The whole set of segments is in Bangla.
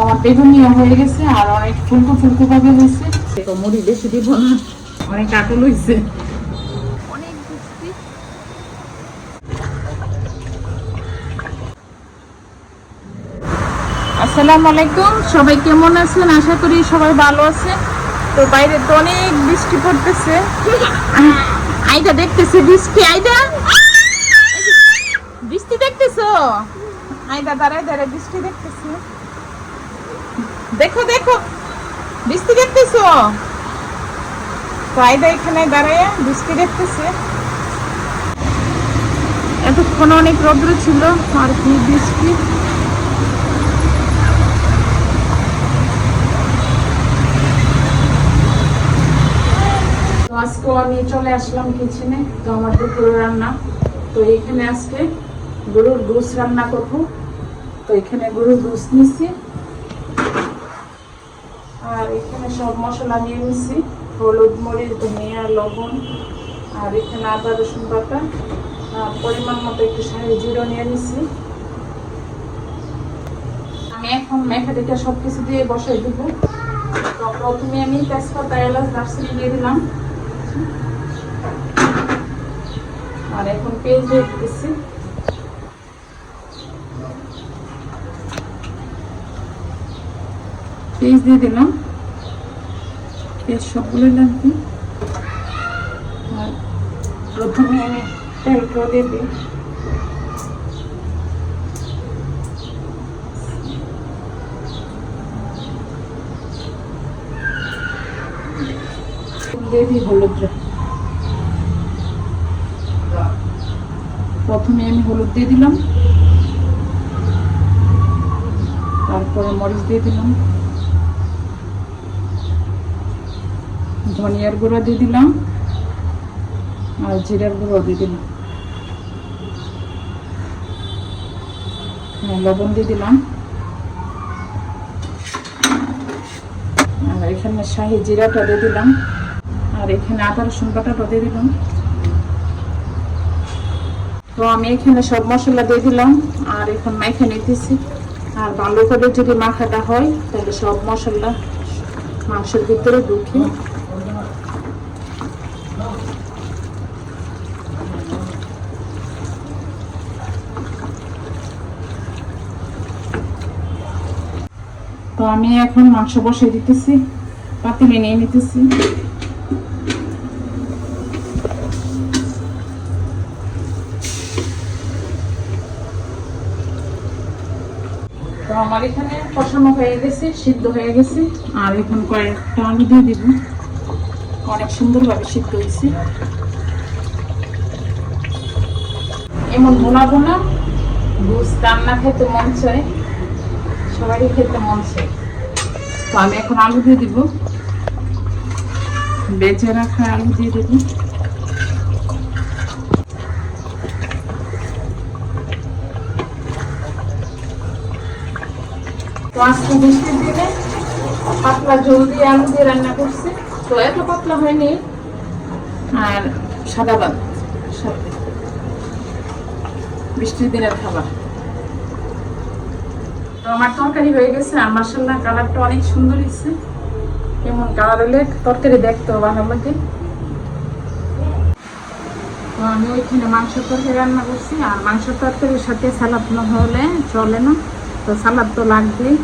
আমার বেগুনিও হয়ে গেছে আর অনেক ফুলকো ফুলকো ভাবে হয়েছে। তো মুড়ি বেশি দিব না অনেক আটল হয়েছে অনেক আসসালামু আলাইকুম সবাই কেমন আছেন? আশা করি সবাই ভালো আছে তো বাইরে তো অনেক বৃষ্টি পড়তেছে। আইদা দেখতেছে বৃষ্টি আইদা বৃষ্টি দেখতেছো? আইদা দাঁড়ায় দাঁড়ায় বৃষ্টি দেখতেছে। দেখো দেখো। বৃষ্টি দেখতেছো? আইদা এখানে দাঁড়ায়, বৃষ্টি দেখতেছে। এতক্ষণ অনেক রৌদ্র ছিল, আর কি বৃষ্টি। আজকেও আমি চলে আসলাম কিচেনে তো আমার দুপুরের রান্না। তো এখানে আজকে গরুর গোস রান্না করব। তো এখানে গরুর গোস নিছি। আর এখানে সব মশলা নিয়ে নিছি। হলুদ মরিচ, ধনিয়া, লবণ, আর এখানে আদা, রসুন বাটা। পরিমাণ মতো একটু শাহি জিরো নিয়ে নিছি। আমি এখন মেখে দেখে সব কিছু দিয়ে বসাই দিব। প্রথমে আমি তেজপাতা, এলাচ, দারচিনি দিয়ে দিলাম। আর এখন পেঁয়াজ দিয়ে দিচ্ছি পেঁয়াজ দিয়ে দিলাম। পেঁয়াজ সবগুলো লাগবে। আর প্রথমে আমি তেলটা দিয়ে দিই। দিয়ে দিই হলুদটা। প্রথমে আমি হলুদ দিয়ে দিলাম। তারপরে মরিচ দিয়ে দিলাম। ধনিয়ার গুঁড়ো দিয়ে দিলাম আর জিরার গুঁড়ো দিয়ে দিলাম। হ্যাঁ লবণ দিয়ে দিলাম। আর এখানে শাহি জিরাটা দিয়ে দিলাম। আর এখানে আদা রসুন বাটাটা দিয়ে দিলাম। তো আমি এখানে সব মশলা দিয়ে দিলাম। আর এখন মাখে নিতেছি। আর ভালো করে যদি মাখাটা হয়, তাহলে সব মশলা মাংসের ভিতরে ঢুকে তো আমি এখন মাংস বসিয়ে দিতেছি পাতিলে নিয়ে নিতেছি। তো আমার এখানে কষানো হয়ে গেছে, সিদ্ধ হয়ে গেছে, আর এখন কয়েকটা আলু দিয়ে দিব। অনেক সুন্দরভাবে সিদ্ধ হয়েছে। এমন বোনা বোনা বুঝ রান্না খেতে মন চায়। সবারই খেতে মন চায়। তো আমি এখন আলু দিয়ে দিব। বেঁচে রাখা আলু দিয়ে দেবো। আজকে বৃষ্টির দিনে পাতলা ঝোল দিয়ে আলু দিয়ে রান্না করছি। তো এত পাতলা হয়নি। আর সাদা ভাত। বৃষ্টির দিনের খাবার। আমার তরকারি হয়ে গেছে, আর মাসাল্লাহ কালারটা অনেক সুন্দর হয়েছে। কেমন কালার হলে তরকারি দেখতে ভালো লাগে তো আমি ওইখানে মাংস তরকারি রান্না করছি, আর মাংস তরকারির সাথে সালাদ না হলে চলে না। তো সালাদ তো লাগবেই।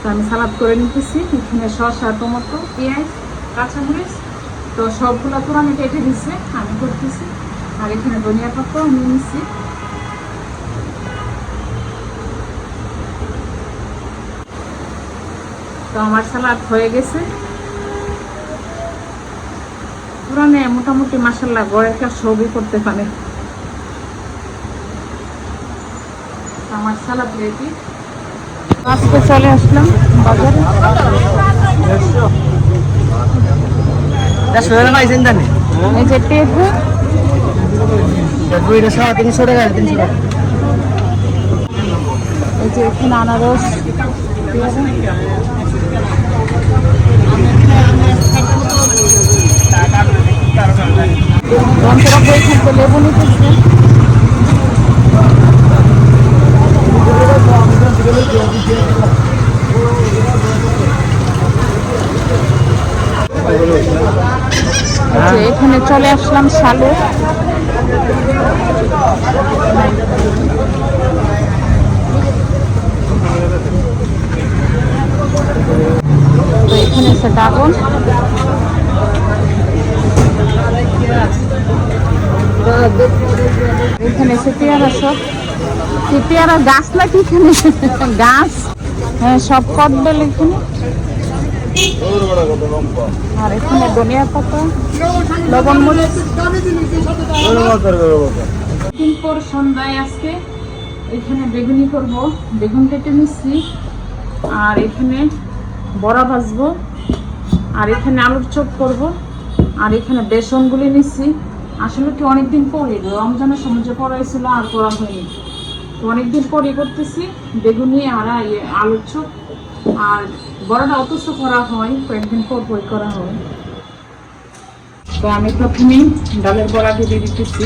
তো আমি সালাদ করে নিতেছি, এখানে শসা, টমেটো, পেঁয়াজ, কাঁচামরিচ, তো সবগুলো তো আমি কেটে দিচ্ছি আমি করতেছি। আর এখানে ধনিয়া পাতা নিয়ে নিচ্ছি তো আমার সালাদ হয়ে গেছে। পুরানে মোটামুটি মাসাল্লাহ গড়ের একটা সবই করতে পারে। আমার সালাদ রেডি। আজকে চলে আসলাম বাজারে। এই যে পেঁপে দুইটা সাড়ে তিনশো টাকা তিনশো টাকা। এই যে এখানে আনারস। যন্ত্রটা বই থাকবে লেবু নিতেছে এখানে চলে আসলাম সালে আছে ডাবল এখানে পেয়ারা সব। কি গাছ নাকি এখানে? গাছ? হ্যাঁ সব কটবেল এখানে। আর এখানে ধনিয়া পাতা, লবণ মরিচ। পর সন্ধ্যায় আজকে এখানে বেগুনি করব। বেগুন কেটে নিচ্ছি। আর এখানে বড়া ভাজবো। আর এখানে আলুর চপ করব। আর এখানে বেসনগুলি নিচ্ছি আসলে কি অনেকদিন পরে রমজানের সময় যে হয়েছিল আর করা হয়নি। তো অনেকদিন পরে করতেছি, বেগুনি আর আলুর চপ। আর বড়াটা অথচ করা হয়, কয়েকদিন পর পর করা হয়। তো আমি প্রথমেই ডালের বড়াকে দিয়ে দিতেছি।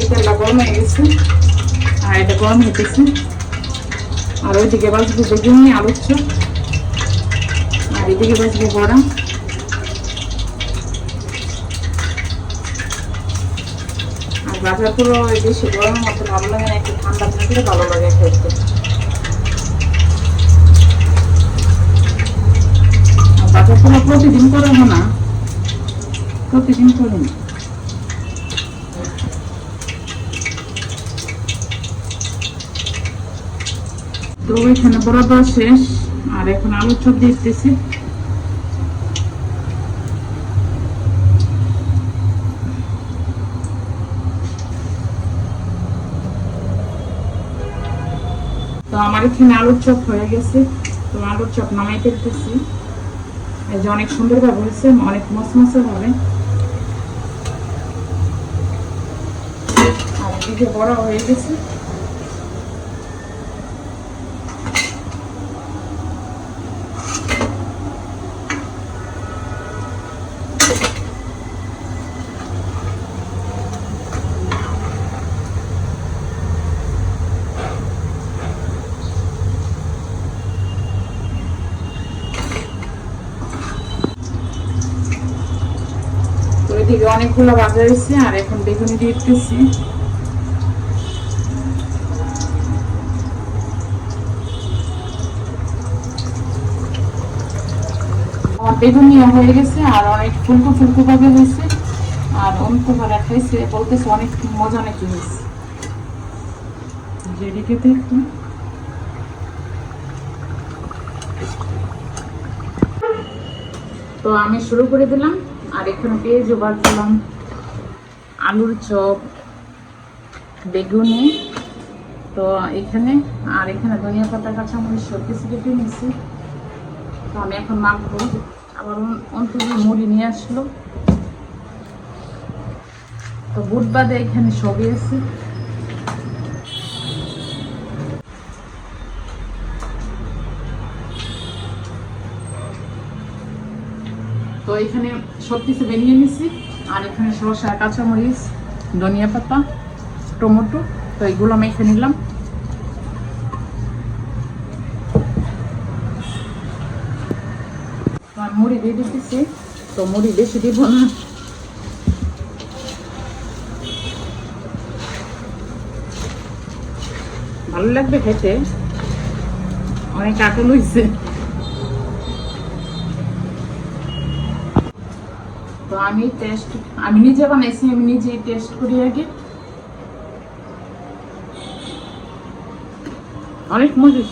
এটা গরম হয়ে গেছে। আর এটা গরম হইতেছে। আর ওইদিকে বাজবো বেগুন, আলুর চপ। এদিকে বাজবো বড়া আর ওই বেশি গরম মতো ভালো লাগে না, একটু ঠান্ডা থাকলে ভালো লাগে খেতে। আর পুরো প্রতিদিন করে না। প্রতিদিন করি না। তো এখানে বড় শেষ। আর এখন আলু চপ দিতেছি। তো আমার এখানে আলুর চপ হয়ে গেছে। তো আলুর চপ নামাই ফেলতেছি। এই যে অনেক সুন্দর ভাবে হয়েছে, অনেক মশমশে হবে। আর এদিকে বড় হয়ে গেছে। তো এদিকে অনেকগুলো ভাজা হয়েছে, আর এখন বেগুনি দিতেছি। বেগুনি হয়ে গেছে, আর অনেক ফুলকো ফুলকো ভাবে হয়েছে। আর বলতেছে অনেক মজা নাকি হয়েছে। তো আমি শুরু করে দিলাম। আর এখানে পেঁয়াজ করলাম আলুর চপ, বেগুনি। তো এখানে, আর এখানে ধনিয়া পাতা কাছে সব কিছু কেটে নিয়েছি। তো আমি এখন মাখবো। আবার অন্তত মুড়ি নিয়ে আসলো। তো বুট এখানে সবই আছে। এখানে সব কিছু বেরিয়ে নিছি। আর এখানে শসা, কাঁচামরিচ, ধনিয়া পাতা, টমেটো, তো এগুলো মেখে নিলাম। তো মুড়ি দিয়ে দিতেছি। তো মুড়ি বেশি দিব না। ভালো লাগবে খেতে। অনেক আটল হয়েছে তো আমি টেস্ট আমি নিজে বানাইছি আমি নিজেই টেস্ট করি আগে অনেক মজা।